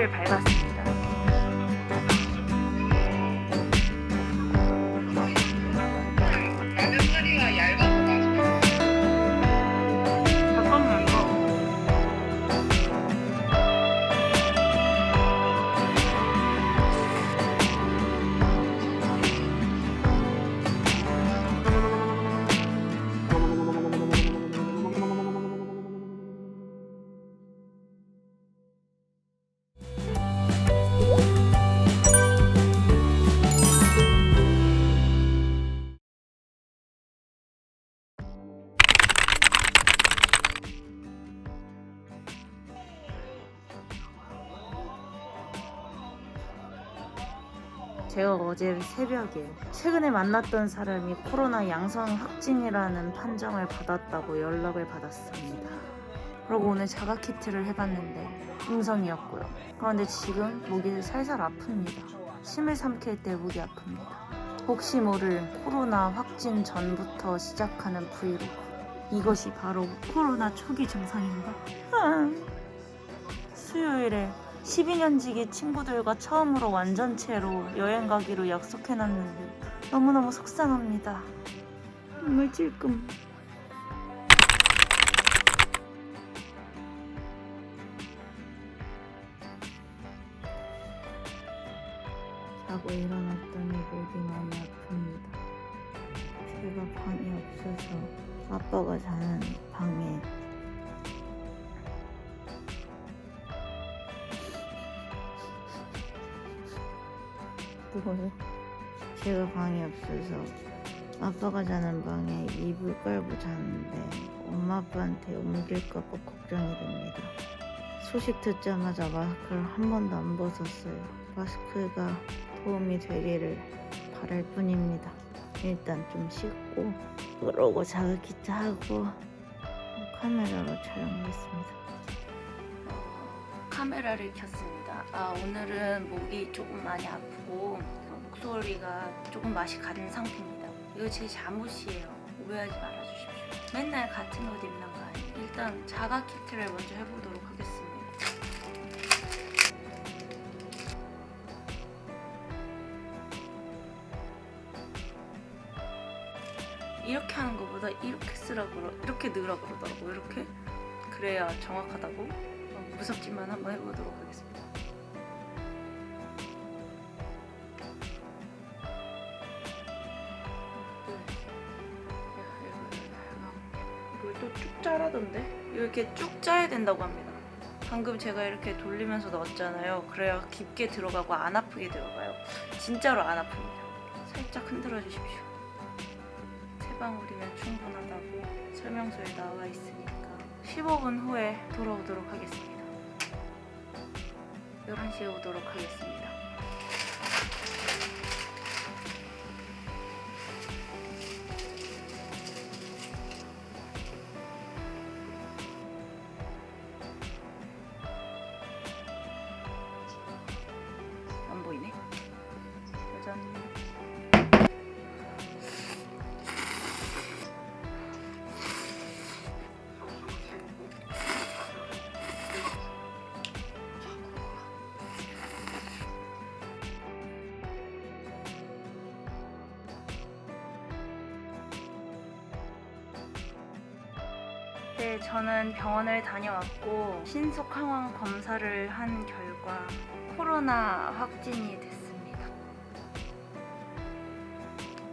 지뢰 어제 새벽에 최근에 만났던 사람이 코로나 양성 확진이라는 판정을 받았다고 연락을 받았습니다. 그리고 오늘 자가 키트를 해봤는데 음성이었고요. 그런데 지금 목이 살살 아픕니다. 침을 삼킬 때 목이 아픕니다. 혹시 모를 코로나 확진 전부터 시작하는 브이로그. 이것이 바로 코로나 초기 증상인가? 아. 수요일에 12년지기 친구들과 처음으로 완전체로 여행 가기로 약속해놨는데 너무너무 속상합니다. 정말 찔끔. 자고 일어났더니 목이 많이 아픕니다. 제가 방이 없어서 아빠가 자는 방에 뭐요? 제가 방이 없어서 아빠가 자는 방에 이불 깔고 자는데 엄마 아빠한테 옮길까봐 걱정이 됩니다. 소식 듣자마자 마스크를 한 번도 안 벗었어요. 마스크가 도움이 되기를 바랄 뿐입니다. 일단 좀 씻고 그러고 자가키트 하고 카메라로 촬영하겠습니다. 카메라를 켰습니다. 아 오늘은 목이 조금 많이 아프고 목소리가 조금 맛이 가는 상태입니다. 이거 제 잘못이에요. 오해하지 말아주십시오. 맨날 같은 옷 입는 거 아니에요. 일단 자가 키트를 먼저 해보도록 하겠습니다. 이렇게 하는 것보다 이렇게 쓰라 그러 이렇게 넣으라 그러더라고 이렇게 그래야 정확하다고 어, 무섭지만 한번 해보도록 하겠습니다. 짜라던데? 이렇게 쭉 짜야 된다고 합니다. 방금 제가 이렇게 돌리면서 넣었잖아요. 그래야 깊게 들어가고 안 아프게 들어가요. 진짜로 안 아픕니다. 살짝 흔들어 주십시오. 세 방울이면 충분하다고 설명서에 나와 있으니까 15분 후에 돌아오도록 하겠습니다. 11시에 오도록 하겠습니다. 네, 저는 병원을 다녀왔고 신속 항원 검사를 한 결과 코로나 확진이 됐습니다.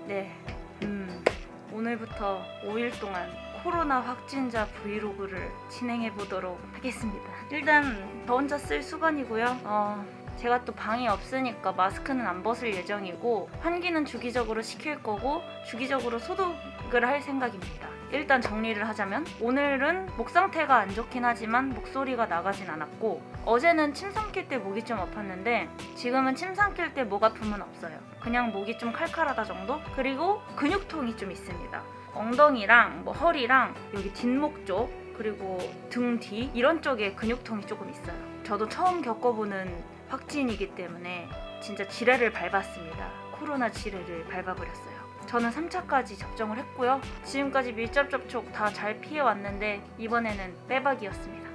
네, 음, 오늘부터 5일 동안 코로나 확진자 브이로그를 진행해 보도록 하겠습니다. 일단 저 혼자 쓸 수건이고요. 어, 제가 또 방이 없으니까 마스크는 안 벗을 예정이고 환기는 주기적으로 시킬 거고 주기적으로 소독을 할 생각입니다. 일단 정리를 하자면 오늘은 목 상태가 안 좋긴 하지만 목소리가 나가진 않았고 어제는 침 삼킬 때 목이 좀 아팠는데 지금은 침 삼킬 때 목 아픔은 없어요. 그냥 목이 좀 칼칼하다 정도? 그리고 근육통이 좀 있습니다. 엉덩이랑 뭐 허리랑 여기 뒷목 쪽 그리고 등 뒤 이런 쪽에 근육통이 조금 있어요. 저도 처음 겪어보는 확진이기 때문에 진짜 지뢰를 밟았습니다. 코로나 지뢰를 밟아버렸어요. 저는 3차까지 접종을 했고요. 지금까지 밀접 접촉 다 잘 피해왔는데 이번에는 빼박이었습니다.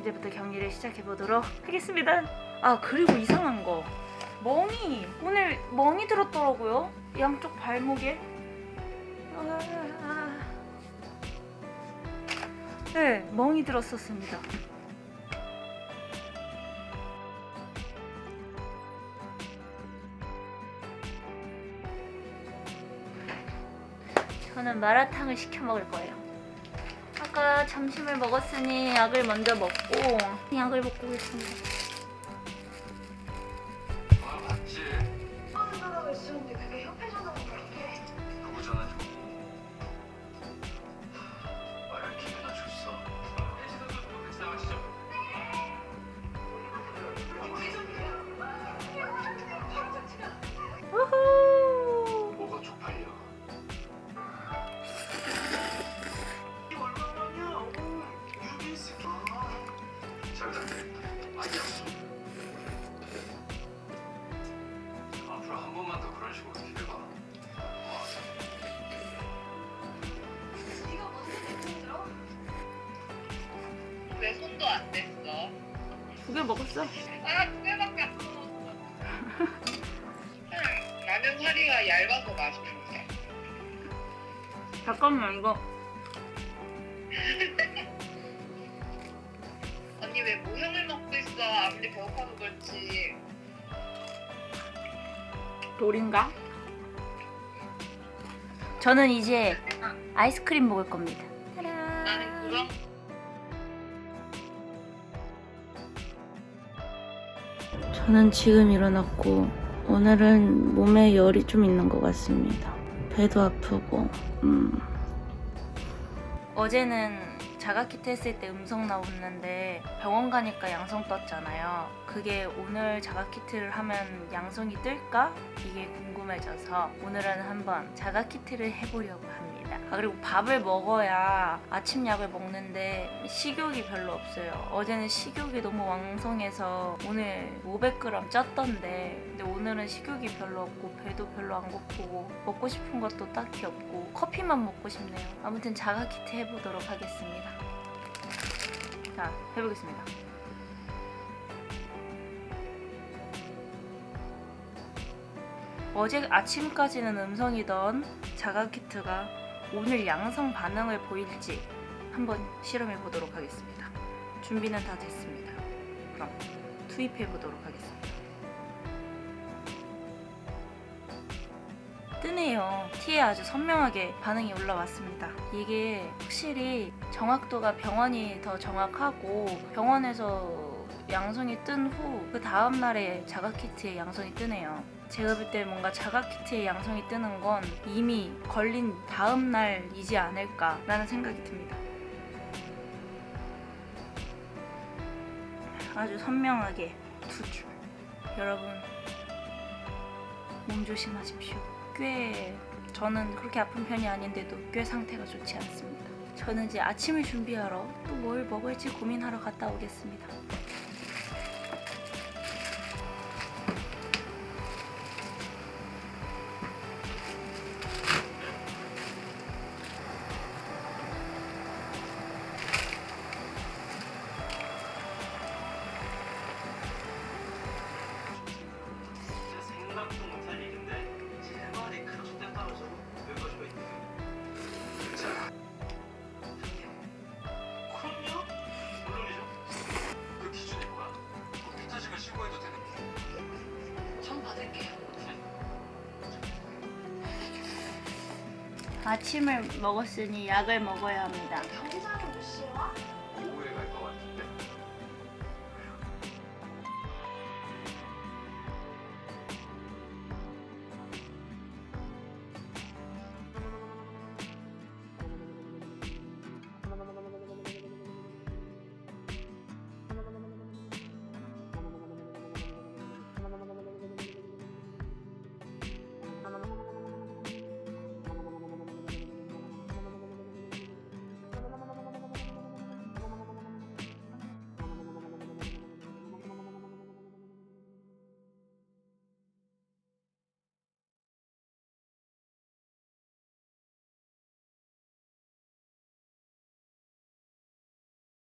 이제부터 격리를 시작해보도록 하겠습니다. 아 그리고 이상한 거 멍이 오늘 멍이 들었더라고요 양쪽 발목에 아, 아. 네 멍이 들었었습니다 저는 마라탕을 시켜 먹을 거예요. 아까 점심을 먹었으니 약을 먼저 먹고 약을 먹고 있습니다 왜 손도 안 댔어? 두 개 먹었어? 아, 두 개밖에 안 먹었어. 응, 라면 사리가 얇아서 맛있는데. 잠깐만 이거 언니 왜 모형을 먹고 있어? 아무리 배고파서 그렇지. 돌인가? 저는 이제 아이스크림 먹을 겁니다 나는 그런 저는 지금 일어났고 오늘은 몸에 열이 좀 있는 것 같습니다. 배도 아프고 음. 어제는 자가키트 했을 때 음성 나왔는데 병원 가니까 양성 떴잖아요. 그게 오늘 자가키트를 하면 양성이 뜰까? 이게 궁금해져서 오늘은 한번 자가키트를 해보려고 합니다. 아, 그리고 밥을 먹어야 아침 약을 먹는데 식욕이 별로 없어요. 어제는 식욕이 너무 왕성해서 오늘 500g 쪘던데 근데 오늘은 식욕이 별로 없고 배도 별로 안 고프고 먹고 싶은 것도 딱히 없고 커피만 먹고 싶네요. 아무튼 자가 키트 해보도록 하겠습니다. 자, 해보겠습니다. 어제 아침까지는 음성이던 자가키트가 오늘 양성 반응을 보일지 한번 실험해 보도록 하겠습니다. 준비는 다 됐습니다. 그럼 투입해 보도록 하겠습니다. 뜨네요. 티에 아주 선명하게 반응이 올라왔습니다. 이게 확실히 정확도가 병원이 더 정확하고 병원에서 양성이 뜬 후 그 다음 날에 자가키트의 양성이 뜨네요. 제가 볼 때 뭔가 자가키트의 양성이 뜨는 건 이미 걸린 다음 날이지 않을까라는 생각이 듭니다. 아주 선명하게 두 줄. 여러분 몸 조심하십시오. 꽤 저는 그렇게 아픈 편이 아닌데도 꽤 상태가 좋지 않습니다. 저는 이제 아침을 준비하러 또 뭘 먹을지 고민하러 갔다 오겠습니다. 아침을 먹었으니 약을 먹어야 합니다.